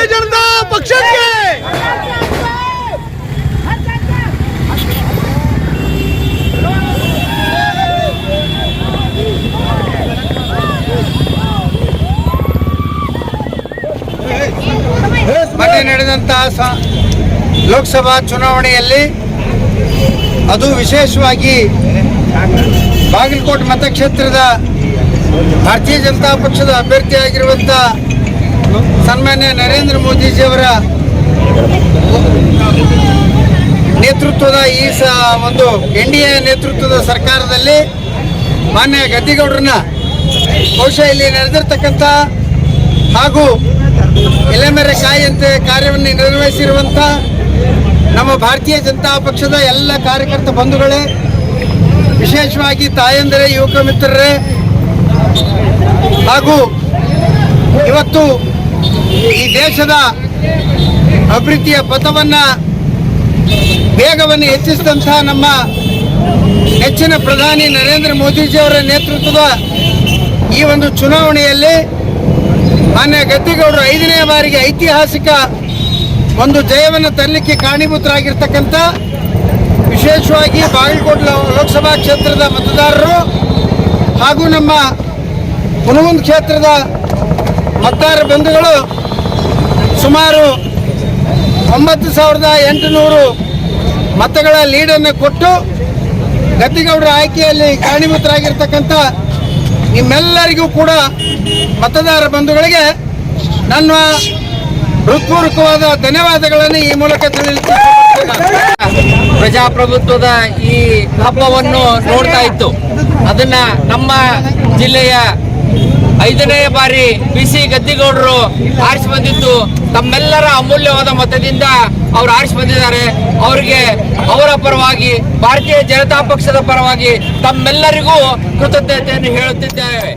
ಭಾರತೀಯ ಜನತಾ ಪಕ್ಷಕ್ಕೆ! ಮೊನ್ನೆ ನಡೆದಂತಹ ಲೋಕಸಭಾ ಚುನಾವಣೆಯಲ್ಲಿ ಅದು ವಿಶೇಷವಾಗಿ ಬಾಗಲಕೋಟೆ ಮತಕ್ಷೇತ್ರದ ಭಾರತೀಯ ಜನತಾ ಪಕ್ಷದ ಅಭ್ಯರ್ಥಿಯಾಗಿರುವಂಥ ಸನ್ಮಾನ್ಯ ನರೇಂದ್ರ ಮೋದಿಜಿಯವರ ನೇತೃತ್ವದ ಈ ಸ ಒಂದು ಎನ್ ಡಿ ಎ ನೇತೃತ್ವದ ಸರ್ಕಾರದಲ್ಲಿ ಮಾನ್ಯ ಗದ್ದಿಗೌಡರನ್ನ ಬಹುಶಃ ಇಲ್ಲಿ ನಡೆದಿರ್ತಕ್ಕಂಥ ಹಾಗೂ ಎಲೆಮೆರೆ ಕಾಯಿಯಂತೆ ಕಾರ್ಯವನ್ನು ನಿರ್ವಹಿಸಿರುವಂಥ ನಮ್ಮ ಭಾರತೀಯ ಜನತಾ ಪಕ್ಷದ ಎಲ್ಲ ಕಾರ್ಯಕರ್ತ ಬಂಧುಗಳೇ, ವಿಶೇಷವಾಗಿ ತಾಯಂದರೆ, ಯುವಕ ಮಿತ್ರರೇ ಹಾಗೂ ಇವತ್ತು ಈ ದೇಶದ ಅಭಿವೃದ್ಧಿಯ ಪಥವನ್ನು ವೇಗವನ್ನು ಹೆಚ್ಚಿಸಿದಂತಹ ನಮ್ಮ ನೆಚ್ಚಿನ ಪ್ರಧಾನಿ ನರೇಂದ್ರ ಮೋದಿಜಿಯವರ ನೇತೃತ್ವದ ಈ ಒಂದು ಚುನಾವಣೆಯಲ್ಲಿ ಮಾನ್ಯ ಗದ್ದಿಗೌಡರು ಐದನೇ ಬಾರಿಗೆ ಐತಿಹಾಸಿಕ ಒಂದು ಜಯವನ್ನು ತರಲಿಕ್ಕೆ ಕಾರಣೀಭೂತರಾಗಿರ್ತಕ್ಕಂಥ ವಿಶೇಷವಾಗಿ ಬಾಗಲಕೋಟೆ ಲೋಕಸಭಾ ಕ್ಷೇತ್ರದ ಮತದಾರರು ಹಾಗೂ ನಮ್ಮ ಹುನಗುಂದ್ ಕ್ಷೇತ್ರದ ಮತದಾರ ಬಂಧುಗಳು ಸುಮಾರು ಒಂಬತ್ತು ಸಾವಿರದ ಎಂಟುನೂರು ಮತಗಳ ಲೀಡನ್ನು ಕೊಟ್ಟು ಗದ್ದಿಗೌಡರ ಆಯ್ಕೆಯಲ್ಲಿ ಕಾರಣೀಭೂತರಾಗಿರ್ತಕ್ಕಂಥ ನಿಮ್ಮೆಲ್ಲರಿಗೂ ಕೂಡ ಮತದಾರ ಬಂಧುಗಳಿಗೆ ನನ್ನ ಹೃತ್ಪೂರ್ವಕವಾದ ಧನ್ಯವಾದಗಳನ್ನು ಈ ಮೂಲಕ ತಿಳಿಸಿ ಪ್ರಜಾಪ್ರಭುತ್ವದ ಈ ಹಬ್ಬವನ್ನು ನೋಡ್ತಾ ಇತ್ತು. ಅದನ್ನ ನಮ್ಮ ಜಿಲ್ಲೆಯ ಐದನೇ ಬಾರಿ ಬಿ ಸಿ ಗದ್ದಿಗೌಡರು ಆರಿಸಿ ಬಂದಿದ್ದು ತಮ್ಮೆಲ್ಲರ ಅಮೂಲ್ಯವಾದ ಮತದಿಂದ ಅವರು ಆರಿಸಿ ಬಂದಿದ್ದಾರೆ. ಅವರಿಗೆ ಅವರ ಪರವಾಗಿ, ಭಾರತೀಯ ಜನತಾ ಪಕ್ಷದ ಪರವಾಗಿ ತಮ್ಮೆಲ್ಲರಿಗೂ ಕೃತಜ್ಞತೆಯನ್ನು ಹೇಳುತ್ತಿದ್ದೇವೆ.